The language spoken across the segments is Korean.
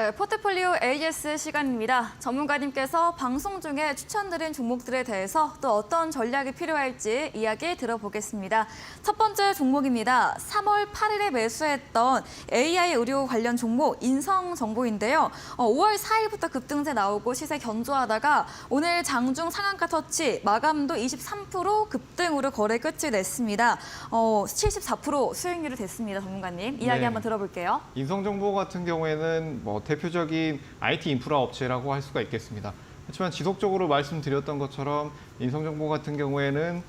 네, 포트폴리오 AS 시간입니다. 전문가님께서 방송 중에 추천드린 종목들에 대해서 또 어떤 전략이 필요할지 이야기 들어보겠습니다. 첫 번째 종목입니다. 3월 8일에 매수했던 AI 의료 관련 종목 인성정보인데요. 어, 5월 4일부터 급등세 나오고 시세 견조하다가 오늘 장중 상한가 터치 마감도 23% 급등으로 거래 끝이 냈습니다. 어, 74% 수익률이 됐습니다. 전문가님 이야기 네. 한번 들어볼게요. 인성정보 같은 경우에는 뭐 대표적인 IT 인프라 업체라고 할 수가 있겠습니다. 하지만 지속적으로 말씀드렸던 것처럼 인성정보 같은 경우에는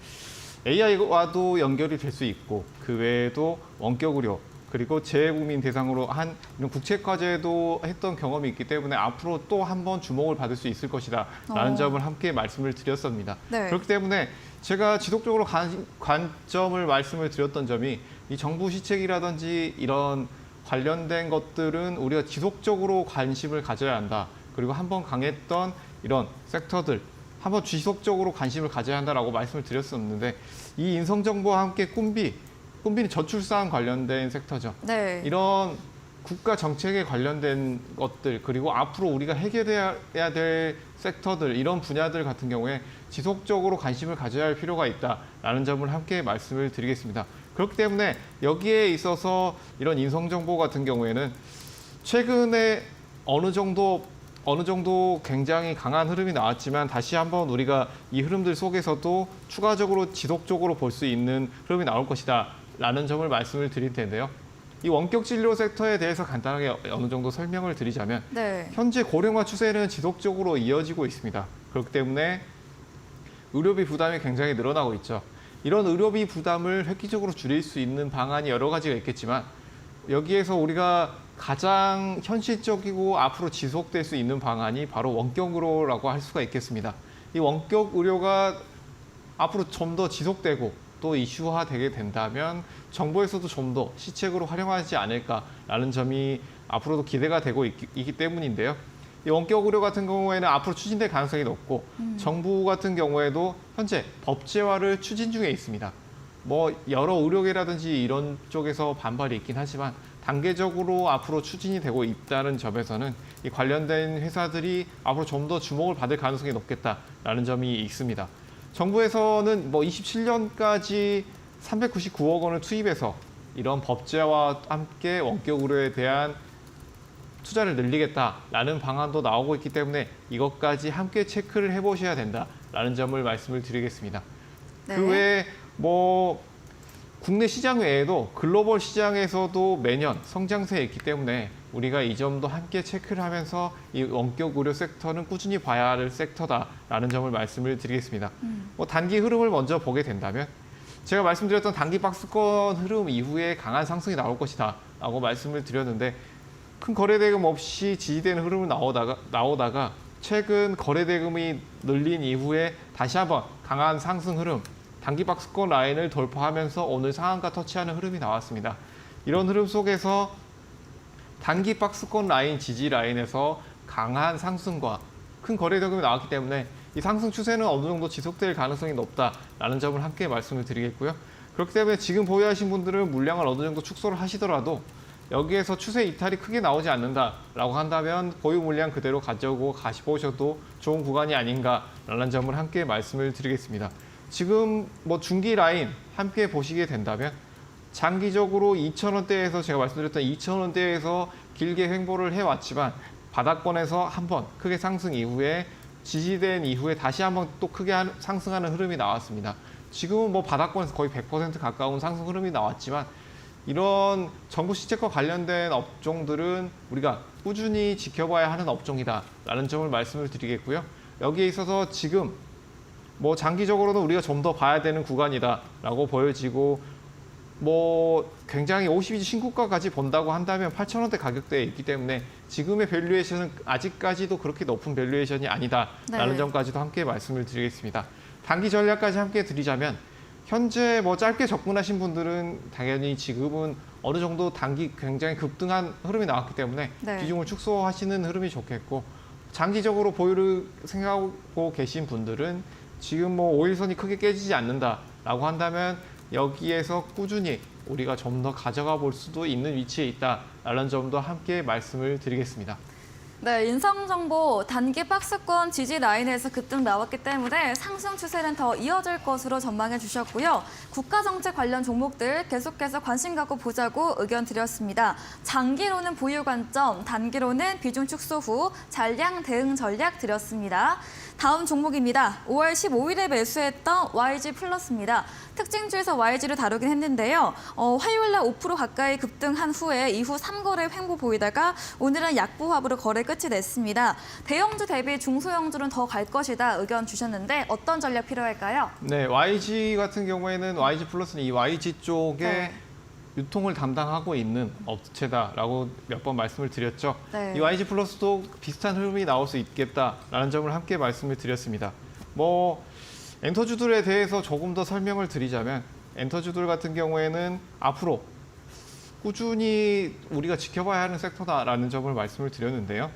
AI와도 연결이 될 수 있고 그 외에도 원격 의료 그리고 재외국민 대상으로 한 이런 국책화제도 했던 경험이 있기 때문에 앞으로 또 한 번 주목을 받을 수 있을 것이다 라는 어. 점을 함께 말씀을 드렸습니다. 네. 그렇기 때문에 제가 지속적으로 관, 관점을 말씀을 드렸던 점이 이 정부 시책이라든지 이런 관련된 것들은 우리가 지속적으로 관심을 가져야 한다. 그리고 한번 강했던 이런 섹터들 한번 지속적으로 관심을 가져야 한다라고 말씀을 드렸었는데 이 인성정보와 함께 꿈비, 꿈비는 저출산 관련된 섹터죠. 네. 이런 국가 정책에 관련된 것들 그리고 앞으로 우리가 해결해야 될 섹터들 이런 분야들 같은 경우에 지속적으로 관심을 가져야 할 필요가 있다라는 점을 함께 말씀을 드리겠습니다. 그렇기 때문에 여기에 있어서 이런 인성 정보 같은 경우에는 최근에 어느 정도 어느 정도 굉장히 강한 흐름이 나왔지만 다시 한번 우리가 이 흐름들 속에서도 추가적으로 지속적으로 볼 수 있는 흐름이 나올 것이다 라는 점을 말씀을 드릴 텐데요. 이 원격 진료 섹터에 대해서 간단하게 어느 정도 설명을 드리자면 네. 현재 고령화 추세는 지속적으로 이어지고 있습니다. 그렇기 때문에 의료비 부담이 굉장히 늘어나고 있죠. 이런 의료비 부담을 획기적으로 줄일 수 있는 방안이 여러 가지가 있겠지만 여기에서 우리가 가장 현실적이고 앞으로 지속될 수 있는 방안이 바로 원격 의료라고 할 수가 있겠습니다. 이 원격 의료가 앞으로 좀 더 지속되고 또 이슈화 되게 된다면 정부에서도 좀 더 시책으로 활용하지 않을까라는 점이 앞으로도 기대가 되고 있기 때문인데요. 이 원격 의료 같은 경우에는 앞으로 추진될 가능성이 높고 정부 같은 경우에도 현재 법제화를 추진 중에 있습니다. 뭐 여러 의료계라든지 이런 쪽에서 반발이 있긴 하지만 단계적으로 앞으로 추진이 되고 있다는 점에서는 이 관련된 회사들이 앞으로 좀 더 주목을 받을 가능성이 높겠다라는 점이 있습니다. 정부에서는 뭐 27년까지 399억 원을 투입해서 이런 법제화와 함께 원격 의료에 대한 투자를 늘리겠다라는 방안도 나오고 있기 때문에 이것까지 함께 체크를 해보셔야 된다라는 점을 말씀을 드리겠습니다. 네. 그 외에 뭐 국내 시장 외에도 글로벌 시장에서도 매년 성장세에 있기 때문에 우리가 이 점도 함께 체크를 하면서 이 원격 의료 섹터는 꾸준히 봐야 할 섹터다라는 점을 말씀을 드리겠습니다. 뭐 단기 흐름을 먼저 보게 된다면 제가 말씀드렸던 단기 박스권 흐름 이후에 강한 상승이 나올 것이다 라고 말씀을 드렸는데 큰 거래 대금 없이 지지되는 흐름을 나오다가 나오다가 최근 거래 대금이 늘린 이후에 다시 한번 강한 상승 흐름 단기 박스권 라인을 돌파하면서 오늘 상한가 터치하는 흐름이 나왔습니다. 이런 흐름 속에서 단기 박스권 라인 지지 라인에서 강한 상승과 큰 거래 대금이 나왔기 때문에 이 상승 추세는 어느 정도 지속될 가능성이 높다라는 점을 함께 말씀을 드리겠고요. 그렇기 때문에 지금 보유하신 분들은 물량을 어느 정도 축소를 하시더라도 여기에서 추세 이탈이 크게 나오지 않는다라고 한다면 보유 물량 그대로 가져오고 가시보셔도 좋은 구간이 아닌가라는 점을 함께 말씀을 드리겠습니다. 지금 뭐 중기 라인 함께 보시게 된다면 장기적으로 2,000원대에서 제가 말씀드렸던 2,000원대에서 길게 횡보를 해왔지만 바닥권에서 한번 크게 상승 이후에 지지된 이후에 다시 한번 또 크게 한- 상승하는 흐름이 나왔습니다. 지금은 뭐 바닥권에서 거의 100% 가까운 상승 흐름이 나왔지만 이런 정부 시책과 관련된 업종들은 우리가 꾸준히 지켜봐야 하는 업종이다라는 점을 말씀을 드리겠고요. 여기에 있어서 지금 뭐 장기적으로는 우리가 좀 더 봐야 되는 구간이다라고 보여지고 뭐 굉장히 52주 신고가까지 본다고 한다면 8,000원대 가격대에 있기 때문에 지금의 밸류에이션은 아직까지도 그렇게 높은 밸류에이션이 아니다라는 네. 점까지도 함께 말씀을 드리겠습니다. 단기 전략까지 함께 드리자면 현재 뭐 짧게 접근하신 분들은 당연히 지금은 어느 정도 단기 굉장히 급등한 흐름이 나왔기 때문에 네. 비중을 축소하시는 흐름이 좋겠고 장기적으로 보유를 생각하고 계신 분들은 지금 뭐 5일선이 크게 깨지지 않는다라고 한다면 여기에서 꾸준히 우리가 좀 더 가져가 볼 수도 있는 위치에 있다라는 점도 함께 말씀을 드리겠습니다. 네, 인성정보 단기 박스권 지지 라인에서 급등 나왔기 때문에 상승 추세는 더 이어질 것으로 전망해 주셨고요. 국가정책 관련 종목들 계속해서 관심 갖고 보자고 의견 드렸습니다. 장기로는 보유 관점, 단기로는 비중 축소 후 잔량 대응 전략 드렸습니다. 다음 종목입니다. 5월 15일에 매수했던 YG 플러스입니다. 특징주에서 YG를 다루긴 했는데요. 어, 화요일 날 5% 가까이 급등한 후에 이후 3거래 횡보 보이다가 오늘은 약보합으로 거래 끝이 냈습니다. 대형주 대비 중소형주는 더 갈 것이다 의견 주셨는데 어떤 전략 필요할까요? 네, YG 같은 경우에는 YG 플러스는 이 YG 쪽에 네. 유통을 담당하고 있는 업체다라고 몇 번 말씀을 드렸죠. 네. 이 YG 플러스도 비슷한 흐름이 나올 수 있겠다라는 점을 함께 말씀을 드렸습니다. 뭐 엔터주들에 대해서 조금 더 설명을 드리자면 엔터주들 같은 경우에는 앞으로 꾸준히 우리가 지켜봐야 하는 섹터다라는 점을 말씀을 드렸는데요.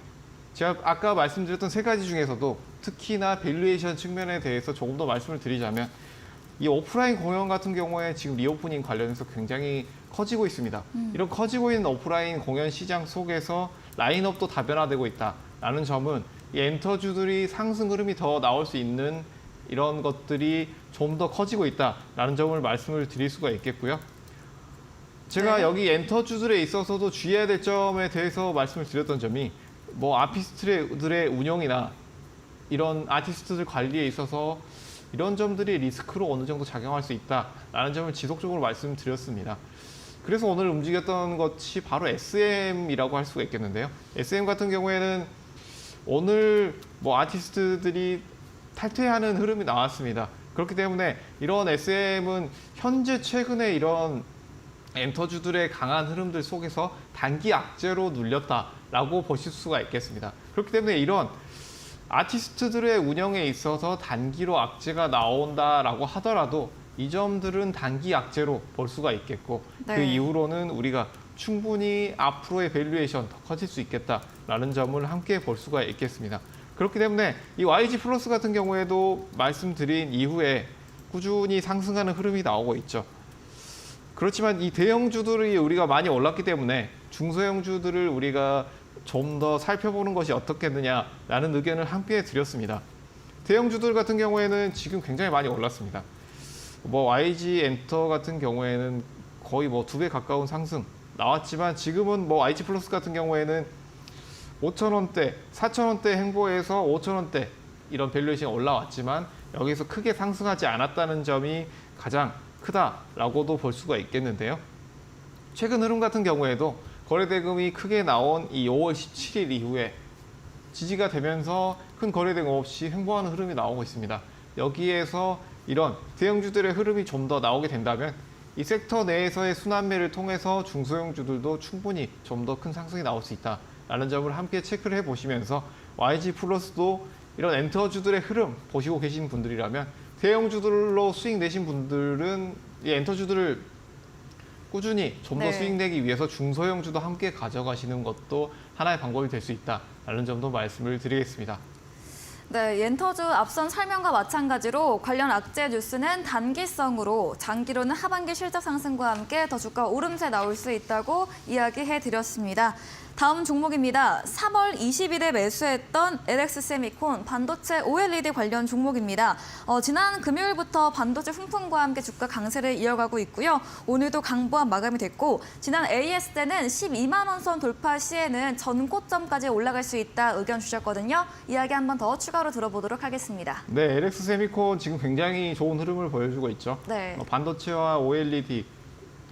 제가 아까 말씀드렸던 세 가지 중에서도 특히나 밸류에이션 측면에 대해서 조금 더 말씀을 드리자면 이 오프라인 공연 같은 경우에 지금 리오프닝 관련해서 굉장히 커지고 있습니다. 이런 커지고 있는 오프라인 공연 시장 속에서 라인업도 다변화되고 있다라는 점은 이 엔터주들이 상승 흐름이 더 나올 수 있는 이런 것들이 좀 더 커지고 있다라는 점을 말씀을 드릴 수가 있겠고요. 제가 네. 여기 엔터주들에 있어서도 주의해야 될 점에 대해서 말씀을 드렸던 점이 뭐 아티스트들의 운영이나 이런 아티스트들 관리에 있어서 이런 점들이 리스크로 어느 정도 작용할 수 있다라는 점을 지속적으로 말씀드렸습니다. 그래서 오늘 움직였던 것이 바로 SM이라고 할 수가 있겠는데요. SM 같은 경우에는 오늘 뭐 아티스트들이 탈퇴하는 흐름이 나왔습니다. 그렇기 때문에 이런 SM은 현재 최근에 이런 엔터주들의 강한 흐름들 속에서 단기 악재로 눌렸다라고 보실 수가 있겠습니다. 그렇기 때문에 이런 아티스트들의 운영에 있어서 단기로 악재가 나온다라고 하더라도 이 점들은 단기 악재로 볼 수가 있겠고 그 네. 이후로는 우리가 충분히 앞으로의 밸류에이션 더 커질 수 있겠다라는 점을 함께 볼 수가 있겠습니다. 그렇기 때문에 이 YG 플러스 같은 경우에도 말씀드린 이후에 꾸준히 상승하는 흐름이 나오고 있죠. 그렇지만 이 대형주들이 우리가 많이 올랐기 때문에 중소형주들을 우리가 좀 더 살펴보는 것이 어떻겠느냐라는 의견을 함께 드렸습니다. 대형주들 같은 경우에는 지금 굉장히 많이 올랐습니다. 뭐 YG 엔터 같은 경우에는 거의 뭐 두 배 가까운 상승 나왔지만 지금은 뭐 YG 플러스 같은 경우에는 5천 원대, 4천 원대 행보에서 5천 원대 이런 밸류에이션이 올라왔지만 여기서 크게 상승하지 않았다는 점이 가장 크다라고도 볼 수가 있겠는데요. 최근 흐름 같은 경우에도 거래 대금이 크게 나온 이 5월 17일 이후에 지지가 되면서 큰 거래 대금 없이 횡보하는 흐름이 나오고 있습니다. 여기에서 이런 대형주들의 흐름이 좀 더 나오게 된다면 이 섹터 내에서의 순환매를 통해서 중소형주들도 충분히 좀 더 큰 상승이 나올 수 있다라는 점을 함께 체크를 해보시면서 YG 플러스도 이런 엔터주들의 흐름 보시고 계신 분들이라면 대형주들로 수익 내신 분들은 이 엔터주들을 꾸준히 좀 더 네. 수익 내기 위해서 중소형주도 함께 가져가시는 것도 하나의 방법이 될 수 있다라는 점도 말씀을 드리겠습니다. 네, 엔터주 앞선 설명과 마찬가지로 관련 악재 뉴스는 단기성으로 장기로는 하반기 실적 상승과 함께 더 주가 오름세 나올 수 있다고 이야기해 드렸습니다. 다음 종목입니다. 3월 20일에 매수했던 LX 세미콘 반도체 OLED 관련 종목입니다. 어, 지난 금요일부터 반도체 훈풍과 함께 주가 강세를 이어가고 있고요. 오늘도 강보합 마감이 됐고 지난 AS 때는 12만 원선 돌파 시에는 전고점까지 올라갈 수 있다 의견 주셨거든요. 이야기 한 번 더 추가 로 들어보도록 하겠습니다. 네, LX 세미콘 지금 굉장히 좋은 흐름을 보여주고 있죠. 네. 어, 반도체와 OLED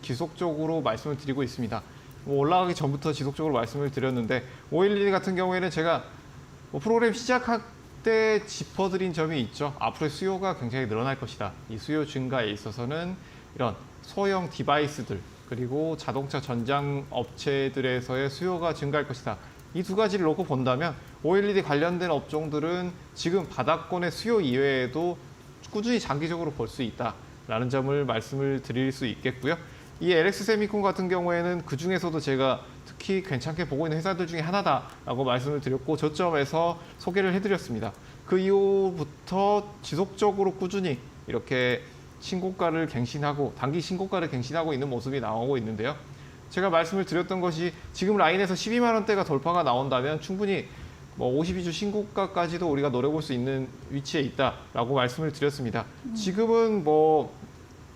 지속적으로 말씀을 드리고 있습니다. 뭐 올라가기 전부터 지속적으로 말씀을 드렸는데 OLED 같은 경우에는 제가 뭐 프로그램 시작할 때 짚어드린 점이 있죠. 앞으로 수요가 굉장히 늘어날 것이다. 이 수요 증가에 있어서는 이런 소형 디바이스들 그리고 자동차 전장 업체들에서의 수요가 증가할 것이다. 이 두 가지를 놓고 본다면 OLED 관련된 업종들은 지금 바닥권의 수요 이외에도 꾸준히 장기적으로 볼 수 있다라는 점을 말씀을 드릴 수 있겠고요. 이 LX 세미콘 같은 경우에는 그 중에서도 제가 특히 괜찮게 보고 있는 회사들 중에 하나다라고 말씀을 드렸고 저점에서 소개를 해드렸습니다. 그 이후부터 지속적으로 꾸준히 이렇게 신고가를 갱신하고 단기 신고가를 갱신하고 있는 모습이 나오고 있는데요. 제가 말씀을 드렸던 것이 지금 라인에서 12만 원대가 돌파가 나온다면 충분히 뭐 52주 신고가까지도 우리가 노려볼 수 있는 위치에 있다라고 말씀을 드렸습니다. 지금은 뭐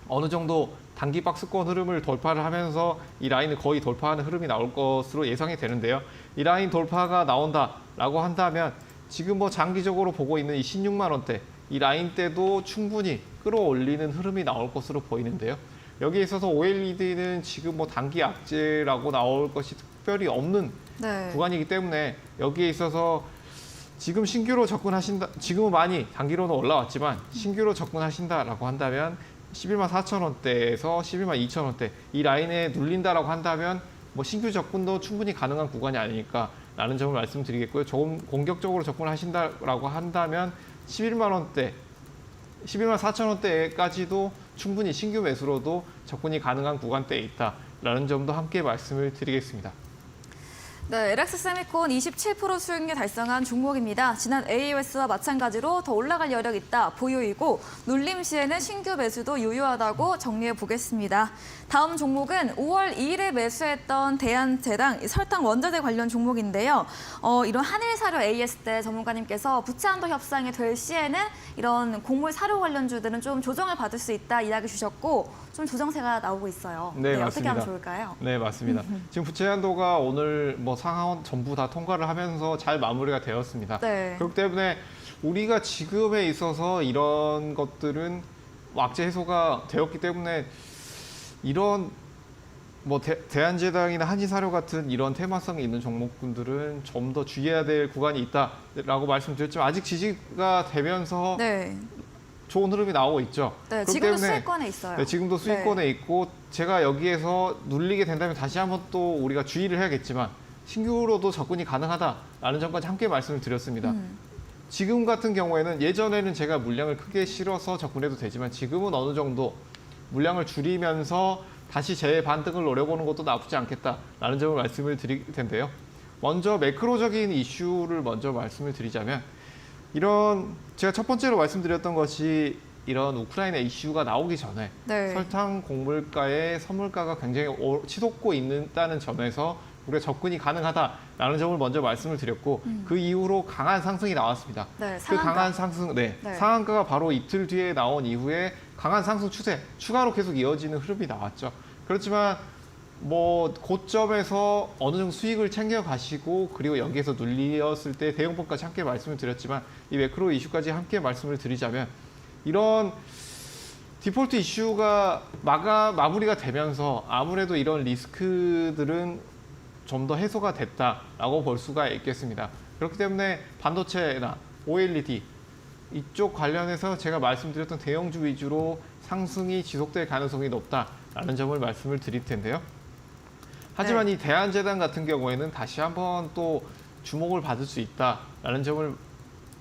어느 정도 단기 박스권 흐름을 돌파를 하면서 이 라인을 거의 돌파하는 흐름이 나올 것으로 예상이 되는데요. 이 라인 돌파가 나온다라고 한다면 지금 뭐 장기적으로 보고 있는 이 16만 원대 이 라인 때도 충분히 끌어올리는 흐름이 나올 것으로 보이는데요. 여기에 있어서 OLED는 지금 뭐 단기 악재라고 나올 것이 특별히 없는 네. 구간이기 때문에 여기에 있어서 지금 신규로 접근하신다. 지금은 많이 단기로는 올라왔지만 신규로 접근하신다라고 한다면 11만 4천 원대에서 11만 2천 원대 이 라인에 눌린다라고 한다면 뭐 신규 접근도 충분히 가능한 구간이 아니니까라는 점을 말씀드리겠고요. 조금 공격적으로 접근하신다라고 한다면 11만 원대 11만 4천 원대까지도 충분히 신규 매수로도 접근이 가능한 구간대에 있다라는 점도 함께 말씀을 드리겠습니다. 네, LX 세미콘 27% 수익률 달성한 종목입니다. 지난 AOS와 마찬가지로 더 올라갈 여력 있다 보유이고 눌림 시에는 신규 매수도 유효하다고 정리해 보겠습니다. 다음 종목은 5월 2일에 매수했던 대한제당 설탕 원자재 관련 종목인데요. 어, 이런 한일 사료 AS 때 전문가님께서 부채한도 협상이 될 시에는 이런 곡물 사료 관련주들은 좀 조정을 받을 수 있다 이야기 주셨고 좀 조정세가 나오고 있어요. 네, 어떻게 맞습니다. 하면 좋을까요? 네, 맞습니다. 지금 부채 한도가 오늘 뭐 상하원 전부 다 통과를 하면서 잘 마무리가 되었습니다. 네. 그렇기 때문에 우리가 지금에 있어서 이런 것들은 악재 해소가 되었기 때문에 이런 뭐 대, 대한제당이나 한지사료 같은 이런 테마성이 있는 종목군들은 좀 더 주의해야 될 구간이 있다라고 말씀드렸지만 아직 지지가 되면서 네, 좋은 흐름이 나오고 있죠. 네 그렇기 지금도 때문에 수익권에 있어요. 네, 지금도 수익권에 있고 제가 여기에서 눌리게 된다면 다시 한번 또 우리가 주의를 해야겠지만 신규로도 접근이 가능하다라는 점까지 함께 말씀을 드렸습니다. 음. 지금 같은 경우에는 예전에는 제가 물량을 크게 실어서 접근해도 되지만 지금은 어느 정도 물량을 줄이면서 다시 재반등을 노려보는 것도 나쁘지 않겠다라는 점을 말씀을 드릴 텐데요. 먼저 매크로적인 이슈를 먼저 말씀을 드리자면 이런 제가 첫 번째로 말씀드렸던 것이 이런 우크라이나 이슈가 나오기 전에 네. 설탕 곡물가의 선물가가 굉장히 오- 치솟고 있다는 점에서 우리가 접근이 가능하다라는 점을 먼저 말씀을 드렸고 그 이후로 강한 상승이 나왔습니다. 네, 그. 강한 상승, 네, 네. 상한가가 바로 이틀 뒤에 나온 이후에 강한 상승 추세, 추가로 계속 이어지는 흐름이 나왔죠. 그렇지만 뭐 고점에서 어느 정도 수익을 챙겨 가시고 그리고 여기에서 눌렸을 때 대응법까지 함께 말씀을 드렸지만 이 매크로 이슈까지 함께 말씀을 드리자면 이런 디폴트 이슈가 마가 마무리가 되면서 아무래도 이런 리스크들은 좀 더 해소가 됐다라고 볼 수가 있겠습니다. 그렇기 때문에 반도체나 OLED 이쪽 관련해서 제가 말씀드렸던 대형주 위주로 상승이 지속될 가능성이 높다라는 점을 말씀을 드릴 텐데요. 하지만 이 대한재단 같은 경우에는 다시 한번 또 주목을 받을 수 있다라는 점을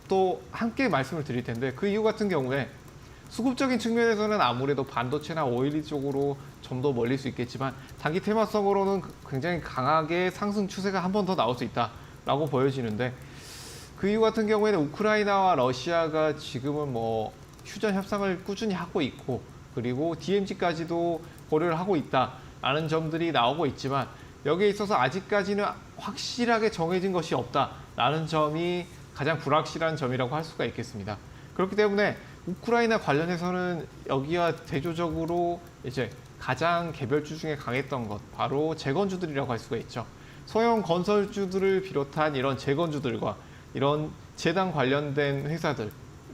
또 함께 말씀을 드릴 텐데 그 이유 같은 경우에 수급적인 측면에서는 아무래도 반도체나 오일리 쪽으로 좀 더 멀릴 수 있겠지만 단기 테마성으로는 굉장히 강하게 상승 추세가 한 번 더 나올 수 있다라고 보여지는데 그 이유 같은 경우에는 우크라이나와 러시아가 지금은 뭐 휴전 협상을 꾸준히 하고 있고 그리고 DMZ까지도 고려를 하고 있다라는 점들이 나오고 있지만 여기에 있어서 아직까지는 확실하게 정해진 것이 없다라는 점이 가장 불확실한 점이라고 할 수가 있겠습니다. 그렇기 때문에 우크라이나 관련해서는 여기와 대조적으로 이제 가장 개별주 중에 강했던 것 바로 재건주들이라고 할 수가 있죠. 소형 건설주들을 비롯한 이런 재건주들과 이런 재단 관련된 회사들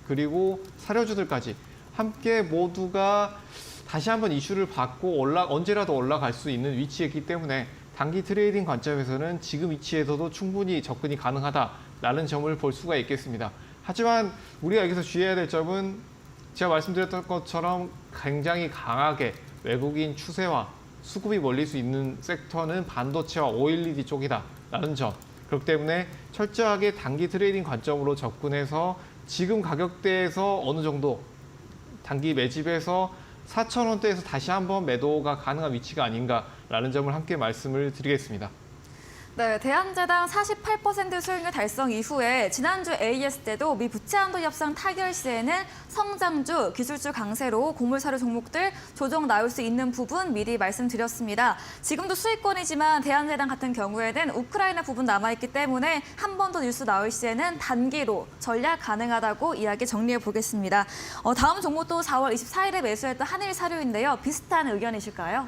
그리고 사료주들까지 함께 모두가 다시 한번 이슈를 받고 올라 언제라도 올라갈 수 있는 위치에 있기 때문에 단기 트레이딩 관점에서는 지금 위치에서도 충분히 접근이 가능하다라는 점을 볼 수가 있겠습니다. 하지만 우리가 여기서 주의해야 될 점은 제가 말씀드렸던 것처럼 굉장히 강하게 외국인 추세와 수급이 몰릴 수 있는 섹터는 반도체와 OLED 쪽이다 라는 점. 그렇기 때문에 철저하게 단기 트레이딩 관점으로 접근해서 지금 가격대에서 어느 정도 단기 매집에서 4천 원대에서 다시 한번 매도가 가능한 위치가 아닌가라는 점을 함께 말씀을 드리겠습니다. 네, 대한제당 48% 수익률 달성 이후에 지난주 AES 때도 미 부채한도 협상 타결 시에는 성장주, 기술주 강세로 곡물사료 종목들 조정 나올 수 있는 부분 미리 말씀드렸습니다. 지금도 수익권이지만 대한제당 같은 경우에는 우크라이나 부분 남아있기 때문에 한 번 더 뉴스 나올 시에는 단기로 전략 가능하다고 이야기 정리해 보겠습니다. 어, 다음 종목도 4월 24일에 매수했던 한일사료인데요. 비슷한 의견이실까요?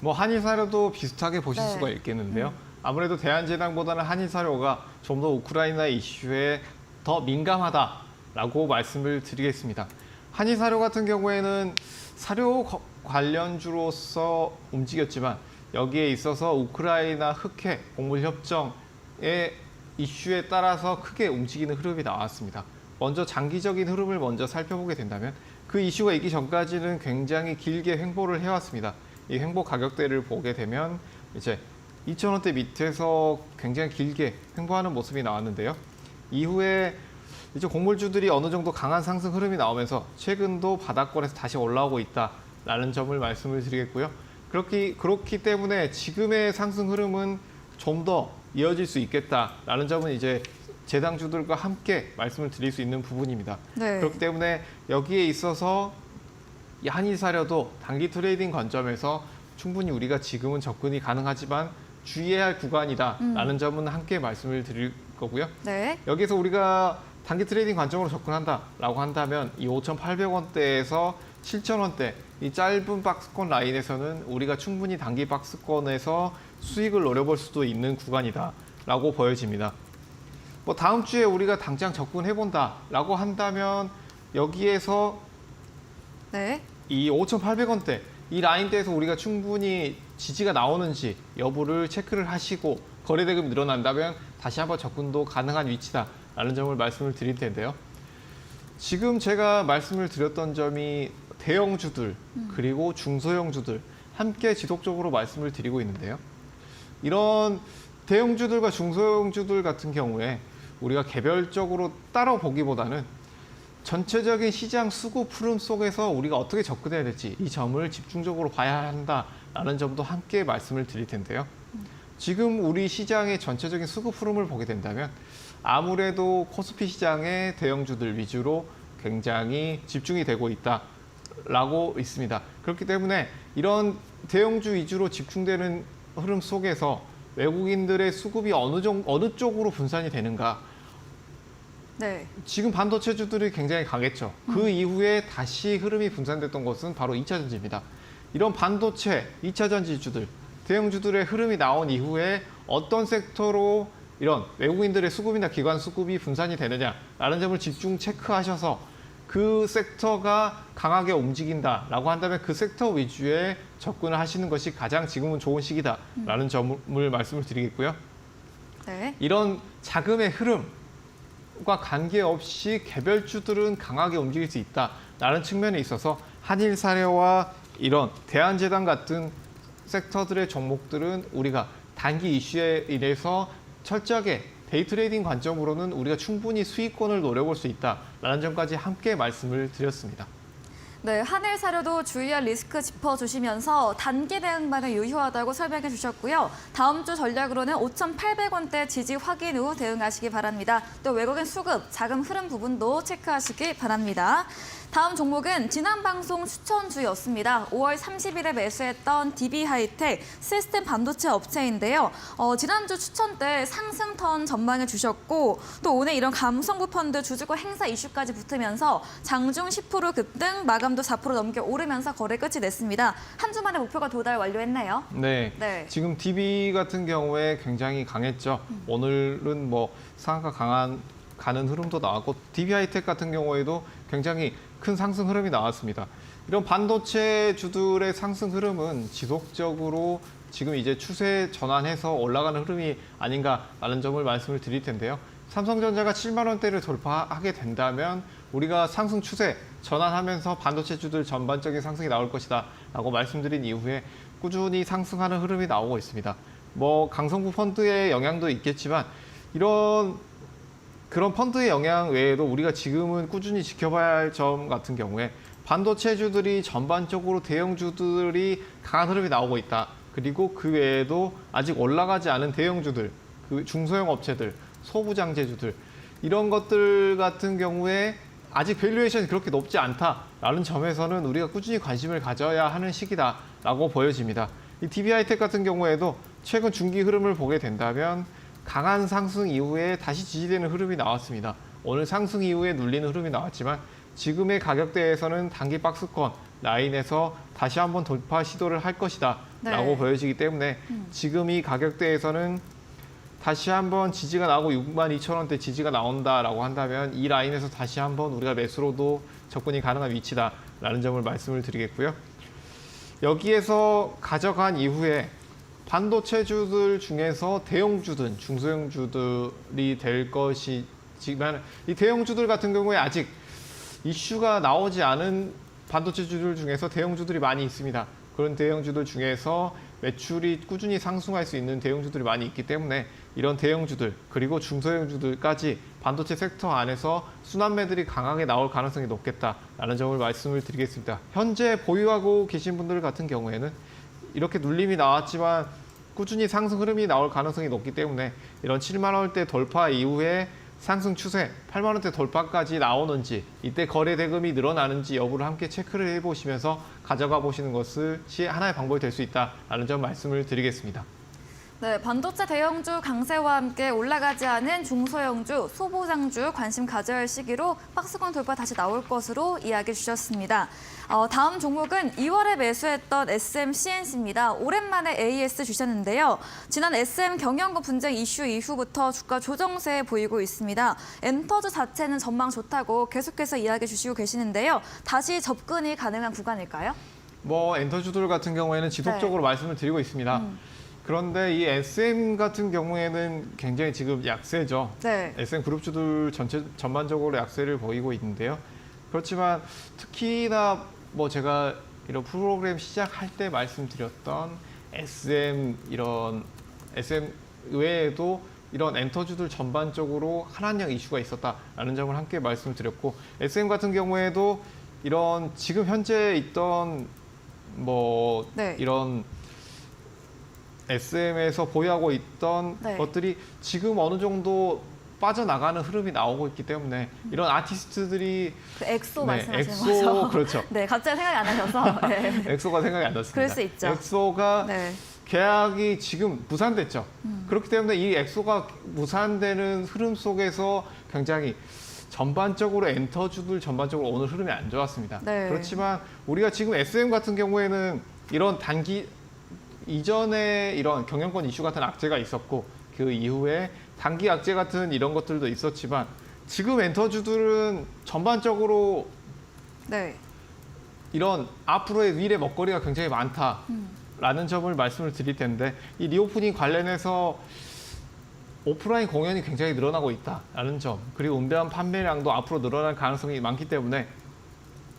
뭐 한일사료도 비슷하게 보실 네. 수가 있겠는데요. 아무래도 대한제당보다는 한일사료가 좀 더 우크라이나 이슈에 더 민감하다라고 말씀을 드리겠습니다. 한일사료 같은 경우에는 사료 거- 관련주로서 움직였지만 여기에 있어서 우크라이나 흑해 곡물 협정의 이슈에 따라서 크게 움직이는 흐름이 나왔습니다. 먼저 장기적인 흐름을 먼저 살펴보게 된다면 그 이슈가 있기 전까지는 굉장히 길게 횡보를 해왔습니다. 이 횡보 가격대를 보게 되면 이제 2,000원대 밑에서 굉장히 길게 횡보하는 모습이 나왔는데요. 이후에 이제 곡물주들이 어느 정도 강한 상승 흐름이 나오면서 최근도 바닥권에서 다시 올라오고 있다라는 점을 말씀을 드리겠고요. 그렇기 그렇기 때문에 지금의 상승 흐름은 좀 더 이어질 수 있겠다라는 점은 이제 재당주들과 함께 말씀을 드릴 수 있는 부분입니다. 네. 그렇기 때문에 여기에 있어서 이 한일사료도 단기 트레이딩 관점에서 충분히 우리가 지금은 접근이 가능하지만 주의해야 할 구간이다라는 점은 함께 말씀을 드릴 거고요. 네. 여기서 우리가 단기 트레이딩 관점으로 접근한다라고 한다면 이 5,800원대에서 7,000원대 이 짧은 박스권 라인에서는 우리가 충분히 단기 박스권에서 수익을 노려볼 수도 있는 구간이다라고 보여집니다. 뭐 다음 주에 우리가 당장 접근해 본다라고 한다면 여기에서 네. 이 5,800원대 이 라인대에서 우리가 충분히 지지가 나오는지 여부를 체크를 하시고 거래 대금이 늘어난다면 다시 한번 접근도 가능한 위치다라는 점을 말씀을 드릴 텐데요. 지금 제가 말씀을 드렸던 점이 대형주들 그리고 중소형주들 함께 지속적으로 말씀을 드리고 있는데요. 이런 대형주들과 중소형주들 같은 경우에 우리가 개별적으로 따라 보기보다는 전체적인 시장 수급 흐름 속에서 우리가 어떻게 접근해야 될지 이 점을 집중적으로 봐야 한다 라는 점도 함께 말씀을 드릴 텐데요. 지금 우리 시장의 전체적인 수급 흐름을 보게 된다면 아무래도 코스피 시장의 대형주들 위주로 굉장히 집중이 되고 있다라고 있습니다. 그렇기 때문에 이런 대형주 위주로 집중되는 흐름 속에서 외국인들의 수급이 어느 정 어느 쪽으로 분산이 되는가 네. 지금 반도체주들이 굉장히 강했죠. 그 이후에 다시 흐름이 분산됐던 것은 바로 2차 전지입니다. 이런 반도체 2차 전지주들, 대형주들의 흐름이 나온 이후에 어떤 섹터로 이런 외국인들의 수급이나 기관 수급이 분산이 되느냐라는 점을 집중 체크하셔서 그 섹터가 강하게 움직인다라고 한다면 그 섹터 위주의 접근을 하시는 것이 가장 지금은 좋은 시기다라는 점을 말씀을 드리겠고요. 네. 이런 자금의 흐름과 관계없이 개별주들은 강하게 움직일 수 있다라는 측면에 있어서 한일사료와 이런 대한재단 같은 섹터들의 종목들은 우리가 단기 이슈에 인해서 철저하게 데이 트레이딩 관점으로는 우리가 충분히 수익권을 노려볼 수 있다라는 점까지 함께 말씀을 드렸습니다. 네, 한일 사료도 주의할 리스크 짚어주시면서 단기 대응만은 유효하다고 설명해 주셨고요. 다음 주 전략으로는 5,800원대 지지 확인 후 대응하시기 바랍니다. 또 외국인 수급, 자금 흐름 부분도 체크하시기 바랍니다. 다음 종목은 지난 방송 추천주였습니다. 5월 30일에 매수했던 DB하이텍 시스템 반도체 업체인데요. 어, 지난주 추천 때 상승 턴 전망해 주셨고 또 오늘 이런 감성부 펀드 주주고 행사 이슈까지 붙으면서 장중 10% 급등, 마감도 4% 넘게 오르면서 거래 끝이 냈습니다. 한 주 만에 목표가 도달 완료했네요. 네. 네. 지금 DB 같은 경우에 굉장히 강했죠. 오늘은 뭐 상한가 강한 가는 흐름도 나왔고 DB 하이텍 같은 경우에도 굉장히 큰 상승 흐름이 나왔습니다. 이런 반도체 주들의 상승 흐름은 지속적으로 지금 이제 추세 전환해서 올라가는 흐름이 아닌가라는 점을 말씀을 드릴 텐데요. 삼성전자가 7만 원대를 돌파하게 된다면 우리가 상승 추세 전환하면서 반도체 주들 전반적인 상승이 나올 것이다 라고 말씀드린 이후에 꾸준히 상승하는 흐름이 나오고 있습니다. 뭐 강성구 펀드의 영향도 있겠지만 이런 그런 펀드의 영향 외에도 우리가 지금은 꾸준히 지켜봐야 할 점 같은 경우에 반도체주들이 전반적으로 대형주들이 강한 흐름이 나오고 있다. 그리고 그 외에도 아직 올라가지 않은 대형주들 그 중소형 업체들, 소부장제주들 이런 것들 같은 경우에 아직 밸류에이션이 그렇게 높지 않다라는 점에서는 우리가 꾸준히 관심을 가져야 하는 시기다라고 보여집니다. 이 DB하이텍 같은 경우에도 최근 중기 흐름을 보게 된다면 강한 상승 이후에 다시 지지되는 흐름이 나왔습니다. 오늘 상승 이후에 눌리는 흐름이 나왔지만 지금의 가격대에서는 단기 박스권 라인에서 다시 한번 돌파 시도를 할 것이다 라고 네. 보여지기 때문에 지금 이 가격대에서는 다시 한번 지지가 나오고 6만 2천 원대 지지가 나온다라고 한다면 이 라인에서 다시 한번 우리가 매수로도 접근이 가능한 위치다라는 점을 말씀을 드리겠고요. 여기에서 가져간 이후에 반도체주들 중에서 대형주든 중소형주들이 될 것이지만 이 대형주들 같은 경우에 아직 이슈가 나오지 않은 반도체주들 중에서 대형주들이 많이 있습니다. 그런 대형주들 중에서 매출이 꾸준히 상승할 수 있는 대형주들이 많이 있기 때문에 이런 대형주들 그리고 중소형주들까지 반도체 섹터 안에서 순환매들이 강하게 나올 가능성이 높겠다라는 점을 말씀을 드리겠습니다. 현재 보유하고 계신 분들 같은 경우에는 이렇게 눌림이 나왔지만 꾸준히 상승 흐름이 나올 가능성이 높기 때문에 이런 7만 원대 돌파 이후에 상승 추세 8만 원대 돌파까지 나오는지 이때 거래 대금이 늘어나는지 여부를 함께 체크를 해보시면서 가져가 보시는 것이 하나의 방법이 될 수 있다라는 점 말씀을 드리겠습니다. 네, 반도체 대형주 강세와 함께 올라가지 않은 중소형주, 소보장주 관심 가져야 할 시기로 박스권 돌파 다시 나올 것으로 이야기 주셨습니다. 어, 다음 종목은 2월에 매수했던 SM CNC입니다. 오랜만에 AS 주셨는데요. 지난 SM 경영권 분쟁 이슈 이후부터 주가 조정세 보이고 있습니다. 엔터주 자체는 전망 좋다고 계속해서 이야기 주시고 계시는데요. 다시 접근이 가능한 구간일까요? 뭐 엔터주들 같은 경우에는 지속적으로 말씀을 드리고 있습니다. 그런데 이 SM 같은 경우에는 굉장히 지금 약세죠. 네. SM 그룹주들 전체 전반적으로 약세를 보이고 있는데요. 그렇지만 특히나 뭐 제가 이런 프로그램 시작할 때 말씀드렸던 SM 이런 SM 외에도 이런 엔터주들 전반적으로 한한령 이슈가 있었다라는 점을 함께 말씀을 드렸고 SM 같은 경우에도 이런 지금 현재 있던 뭐 네. 이런 SM에서 보유하고 있던 네. 것들이 지금 어느 정도 빠져나가는 흐름이 나오고 있기 때문에 이런 아티스트들이 그 엑소 네, 말씀하시는 엑소 거죠? 그렇죠. 네, 갑자기 생각이 안 나셔서. 네. 엑소가 생각이 안 났습니다. 그럴 수 있죠. 엑소가 네. 계약이 지금 무산됐죠. 그렇기 때문에 이 엑소가 무산되는 흐름 속에서 굉장히 전반적으로 엔터주들 전반적으로 오늘 흐름이 안 좋았습니다. 네. 그렇지만 우리가 지금 SM 같은 경우에는 이런 단기 이전에 이런 경영권 이슈 같은 악재가 있었고 그 이후에 단기 악재 같은 이런 것들도 있었지만 지금 엔터주들은 전반적으로 네. 이런 앞으로의 미래 먹거리가 굉장히 많다라는 점을 말씀을 드릴 텐데 이 리오프닝 관련해서 오프라인 공연이 굉장히 늘어나고 있다라는 점 그리고 운배한 판매량도 앞으로 늘어날 가능성이 많기 때문에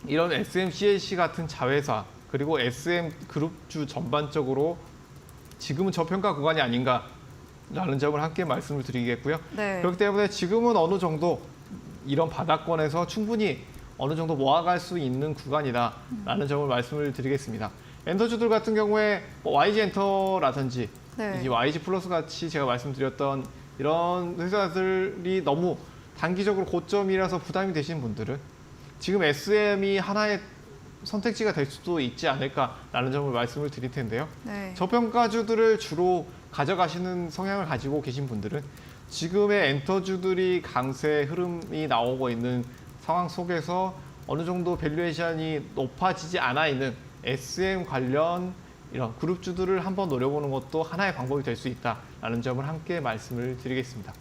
이런 SMCLC 같은 자회사 그리고 SM 그룹주 전반적으로 지금은 저평가 구간이 아닌가 라는 점을 함께 말씀을 드리겠고요. 네. 그렇기 때문에 지금은 어느 정도 이런 바닥권에서 충분히 어느 정도 모아갈 수 있는 구간이다라는 점을 말씀을 드리겠습니다. 엔터주들 같은 경우에 뭐 YG 엔터라든지 네. 이제 YG 플러스 같이 제가 말씀드렸던 이런 회사들이 너무 단기적으로 고점이라서 부담이 되신 분들은 지금 SM이 하나의 선택지가 될 수도 있지 않을까라는 점을 말씀을 드릴 텐데요. 네. 저평가주들을 주로 가져가시는 성향을 가지고 계신 분들은 지금의 엔터주들이 강세 흐름이 나오고 있는 상황 속에서 어느 정도 밸류에이션이 높아지지 않아 있는 SM 관련 이런 그룹주들을 한번 노려보는 것도 하나의 방법이 될 수 있다라는 점을 함께 말씀을 드리겠습니다.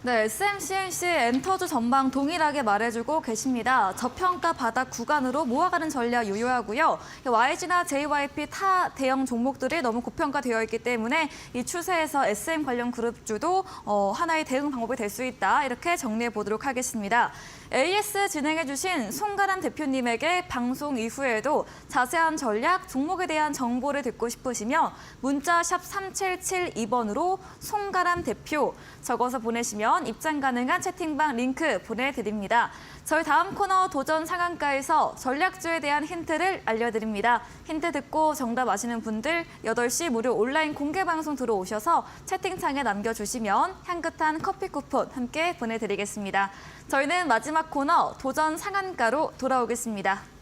네, SMCNC 엔터주 전방 동일하게 말해주고 계십니다. 저평가 바닥 구간으로 모아가는 전략 유효하고요. YG나 JYP 타 대형 종목들이 너무 고평가되어 있기 때문에 이 추세에서 SM 관련 그룹주도 어, 하나의 대응 방법이 될 수 있다. 이렇게 정리해 보도록 하겠습니다. AS 진행해주신 송가람 대표님에게 방송 이후에도 자세한 전략, 종목에 대한 정보를 듣고 싶으시며 문자 샵 3772번으로 송가람 대표 적어서 보내시면 입장 가능한 채팅방 링크 보내드립니다. 저희 다음 코너 도전 상한가에서 전략주에 대한 힌트를 알려드립니다. 힌트 듣고 정답 아시는 분들 8시 무료 온라인 공개 방송 들어오셔서 채팅창에 남겨주시면 향긋한 커피 쿠폰 함께 보내드리겠습니다. 저희는 마지막 코너 도전 상한가로 돌아오겠습니다.